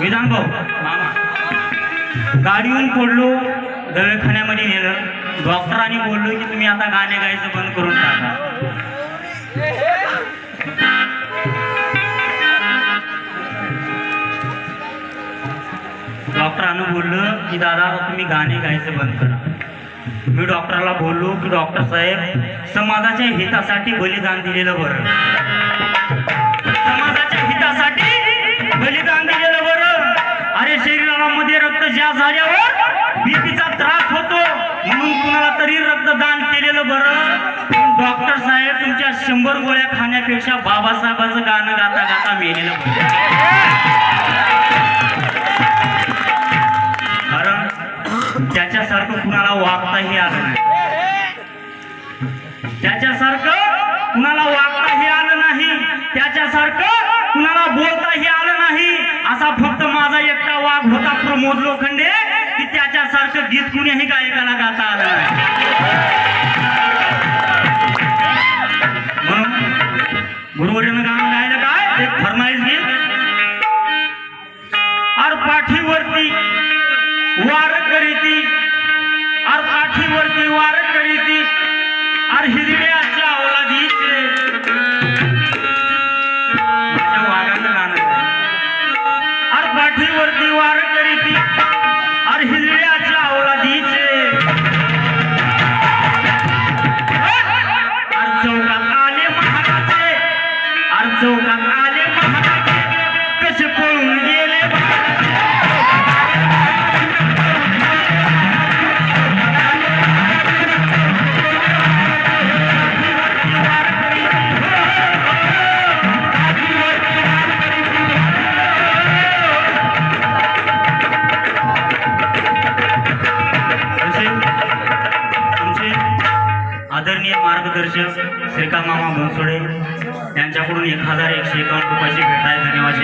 विधान भाऊ गाडी गाडीहून फोडलो दवाखान्यामध्ये नेलं. डॉक्टरांनी बोललो की तुम्ही आता गाणे गायचं बंद करून टाका. डॉक्टरानं बोललं की दादा तुम्ही गाणे गायचं बंद करा. मी डॉक्टरला बोललो की डॉक्टर साहेब समाजाच्या हितासाठी बलिदान दिलेलं बरं. ज्या झाल्यावर बीपीचा त्रास होतो. म्हणून कुणाला तरी रक्तदान केलेलं बरं. पण डॉक्टर साहेब तुमच्या शंभर गोळ्या खाण्यापेक्षा बाबासाहेबाचं गाणं गाता गाता मेलेलं कारण त्याच्यासारखं कुणाला वागताही आलं नाही. त्याच्यासारखं कुणाला वागताही आलं नाही. त्याच्यासारखं कुणाला बोल असा फक्त माझा एकटा वाघ होता प्रमोद लोखंडे की त्याच्यासारखं गीत कुणीही गायकाला गाता आलं पाठीवरती वार एक हजार एकशे एकावन्न रुपयाची भेट आहे धन्यवाद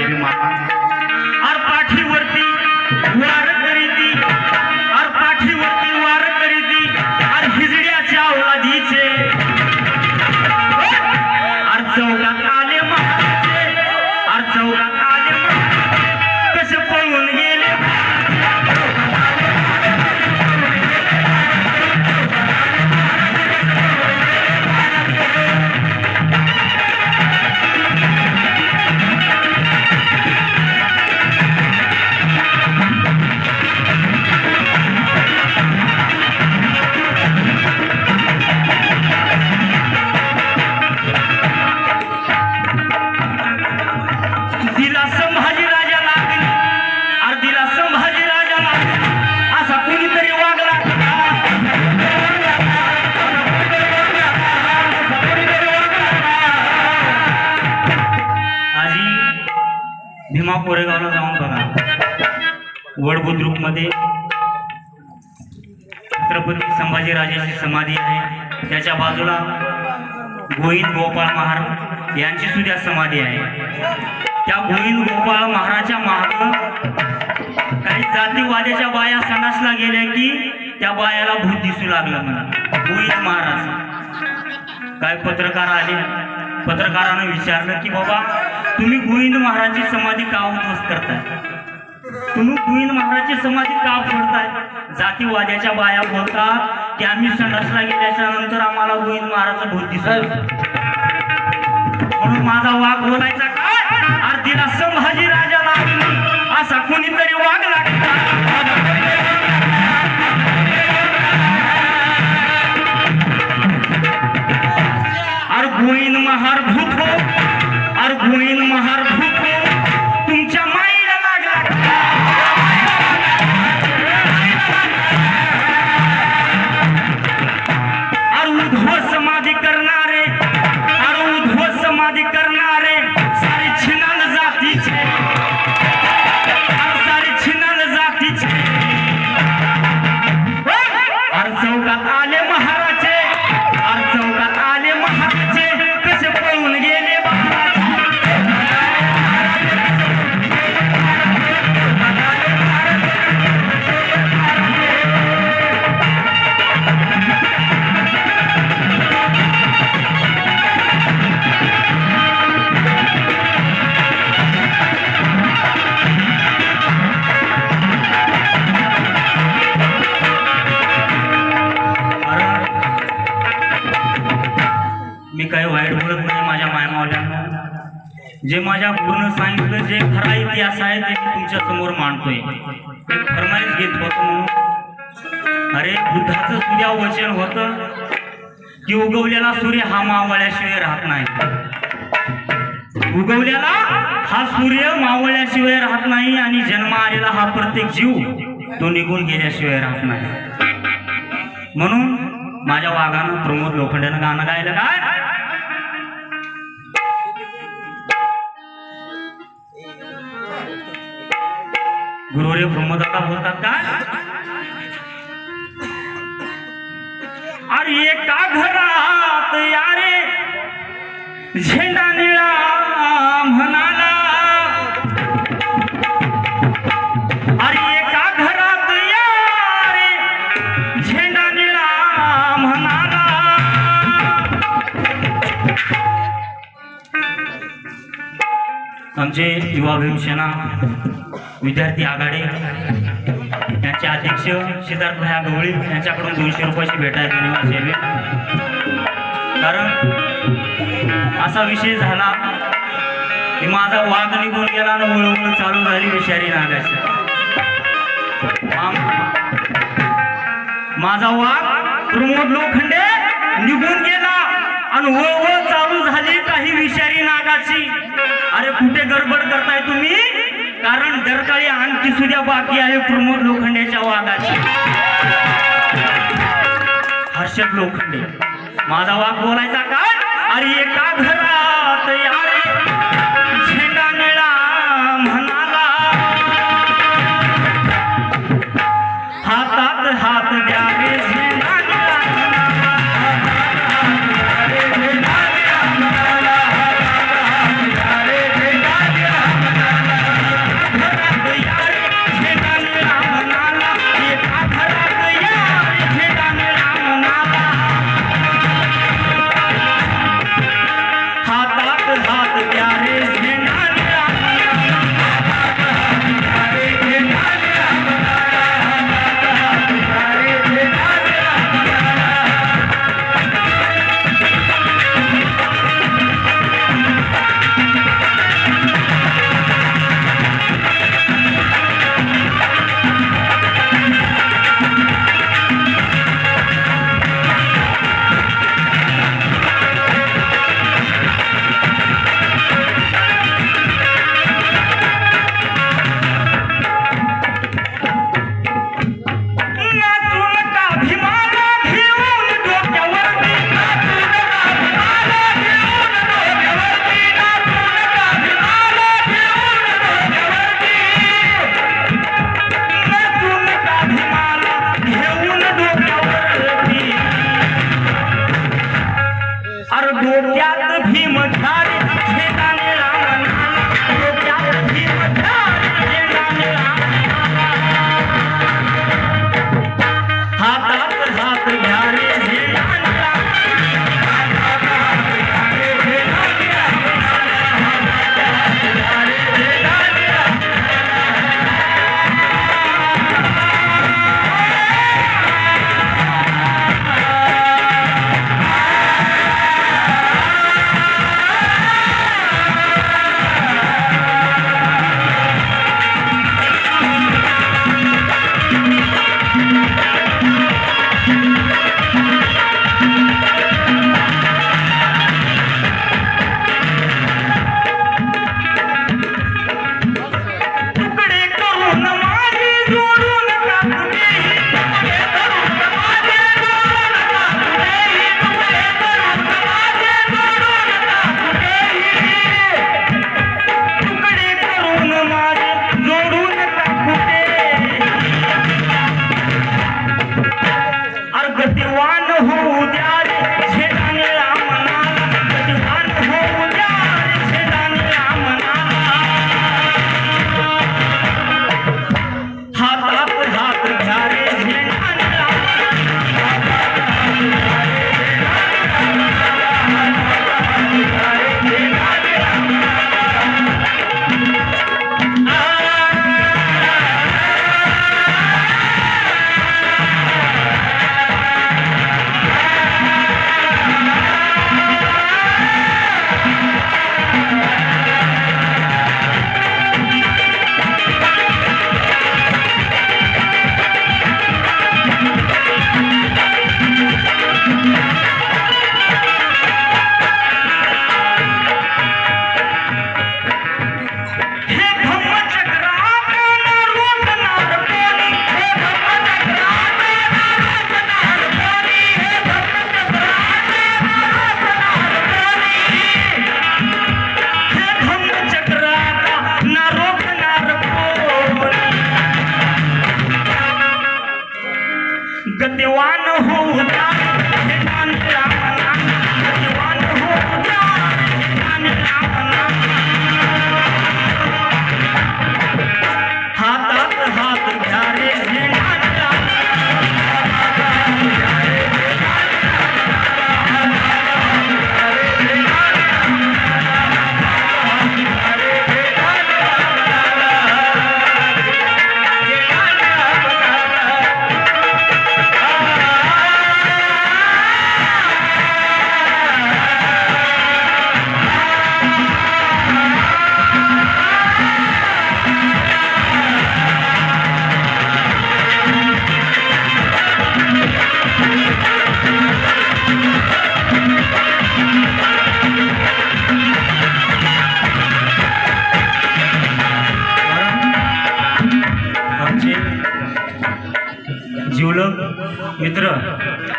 दिला संभाजी राजा लागली. अरे दिला संभाजी राजा लागली. असा कुणीतरी वागला. आजी भीमा कोरेगावला जाऊन बघा. वडबुद्रुकमध्ये छत्रपती संभाजीराजाची समाधी आहे. त्याच्या बाजूला गोविंद गोपाळ महाराज यांची सुद्धा समाधी आहे. त्या गोविंद गोपाळ महाराजा महाग काही जातीवाद्याच्या बाया सणासला गेल्या की त्या बायाला भूत दिसू लागलं मला गोविंद महाराज. काय पत्रकार आले? पत्रकारानं विचारलं की बाबा तुम्ही गोविंद महाराजची समाधी का उद्ध्वस्त करताय? तुम्ही गोविंद महाराजची समाधी का फोडताय? जातीवाद्याच्या बाया बोलतात की आम्ही संडासला गेल्याच्यानंतर आम्हाला गोविंद महाराज भूत दिसत म्हणून माझा वाघ बोलायचा काय? आरतीला संभाजी राजा लागली असा कुणीतरी वाग लागला. जे माझ्या पूर्ण सांगितलं जे खरा इतिहास आहे ते तुमच्यासमोर मांडतोय. एक फरमाईश घेत होतो म्हणून. अरे बुद्धाचं सुद्या वचन होत की उगवलेला सूर्य हा मावळ्याशिवाय राहत नाही. उगवलेला हा सूर्य मावळ्याशिवाय राहत नाही आणि जन्म आलेला हा प्रत्येक जीव तो निघून गेल्याशिवाय राहत नाही. म्हणून माझ्या वाघानं प्रमोद लोखंड्यानं गाणं गायलं काय? गुरुरे ब्रह्मदत्ता बोलतात काय? अरे एका घरात यारे झेंडा निळा म्हणाला. अरे एका घरात यारे झेंडा निळा म्हणाला. आमचे युवा भीमसेना विद्यार्थी आघाडी यांचे अध्यक्ष सिद्धार्थ भया गवळी यांच्याकडून दोनशे रुपयाची भेट आहे धन्यवाद सेवे कारण असा विषय झाला की माझा वाघ निघून गेला आणि हळूहळू चालू झाली विषारी नागाची. माझा वाघ प्रमोद लोखंडे निघून गेला आणि हळूहळू चालू झाली काही विषारी नागाची. अरे कुठे गडबड करताय तुम्ही? कारण दरकाळी आणखी सुद्धा बाकी आहे प्रमोद लोखंडेच्या वाघाची हर्षद लोखंडे माझा वाघ बोलायचा का? अरे एका घरात यारे प्यार सत्यवान होऊ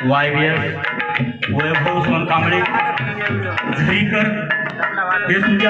Y B S Vaibhav Sonkamble Zarikar हे तुमच्या